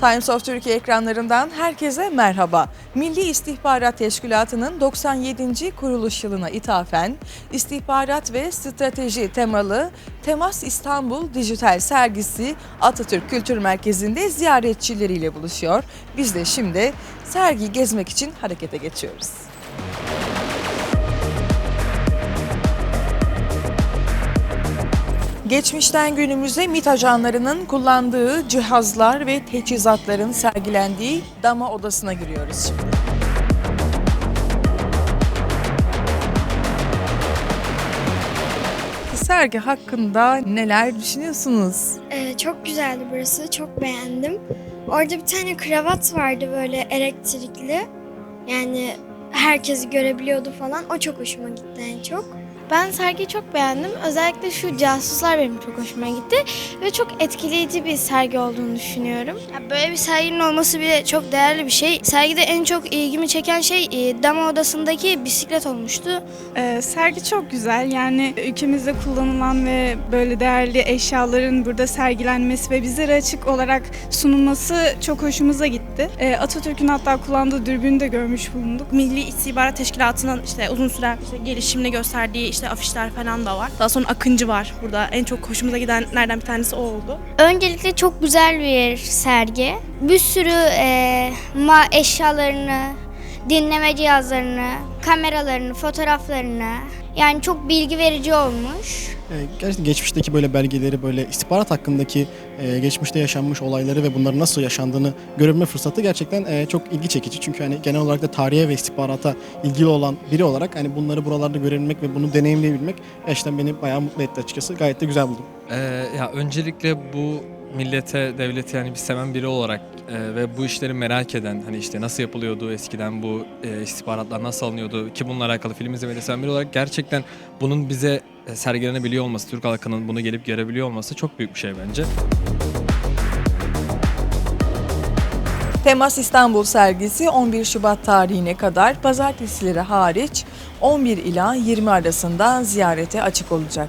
Times of Türkiye ekranlarından herkese merhaba. Milli İstihbarat Teşkilatı'nın 97. kuruluş yılına ithafen istihbarat ve strateji temalı Temas İstanbul Dijital Sergisi Atatürk Kültür Merkezi'nde ziyaretçileriyle buluşuyor. Biz de şimdi sergiyi gezmek için harekete geçiyoruz. Geçmişten günümüze MİT ajanlarının kullandığı cihazlar ve teçhizatların sergilendiği dama odasına giriyoruz. Sergi hakkında neler düşünüyorsunuz? Ee, çok güzeldi burası. Çok beğendim. Orada bir tane kravat vardı böyle elektrikli. Yani herkesi görebiliyordu falan. O çok hoşuma gitti en çok. Ben sergiyi çok beğendim. Özellikle şu casuslar benim çok hoşuma gitti. Ve çok etkileyici bir sergi olduğunu düşünüyorum. Ya Böyle bir serginin olması bile çok değerli bir şey. Sergide en çok ilgimi çeken şey e, dama odasındaki bisiklet olmuştu. Ee, sergi çok güzel. Yani ülkemizde kullanılan ve böyle değerli eşyaların burada sergilenmesi ve bizlere açık olarak sunulması çok hoşumuza gitti. Ee, Atatürk'ün hatta kullandığı dürbünü de görmüş bulunduk. Milli İstihbarat Teşkilatı'nın işte uzun süren işte gelişimini gösterdiği işte afişler falan da var. Daha sonra Akıncı var burada. En çok hoşumuza gidenlerden bir tanesi o oldu. Öncelikle çok güzel bir sergi. Bir sürü e, ma eşyalarını, dinleme cihazlarını, kameralarını, fotoğraflarını yani çok bilgi verici olmuş. E, Gerçekten geçmişteki böyle belgeleri, böyle istihbarat hakkındaki e, geçmişte yaşanmış olayları ve bunların nasıl yaşandığını görebilme fırsatı gerçekten e, çok ilgi çekici. Çünkü hani genel olarak da tarihe ve istihbarata ilgili olan biri olarak hani bunları buralarda görebilmek ve bunu deneyimleyebilmek gerçekten beni bayağı mutlu etti açıkçası. Gayet de güzel buldum. Ee, ya öncelikle bu millete, devlete yani bir seven biri olarak e, ve bu işleri merak eden hani işte nasıl yapılıyordu eskiden bu e, istihbaratlar nasıl alınıyordu ki bununla alakalı film izlemeyi seven biri olarak gerçekten bunun bize e, sergilenebiliyor olması, Türk halkının bunu gelip görebiliyor olması çok büyük bir şey bence. Temas İstanbul sergisi 11 Şubat tarihine kadar pazartesileri hariç 11 ila 20 arasında ziyarete açık olacak.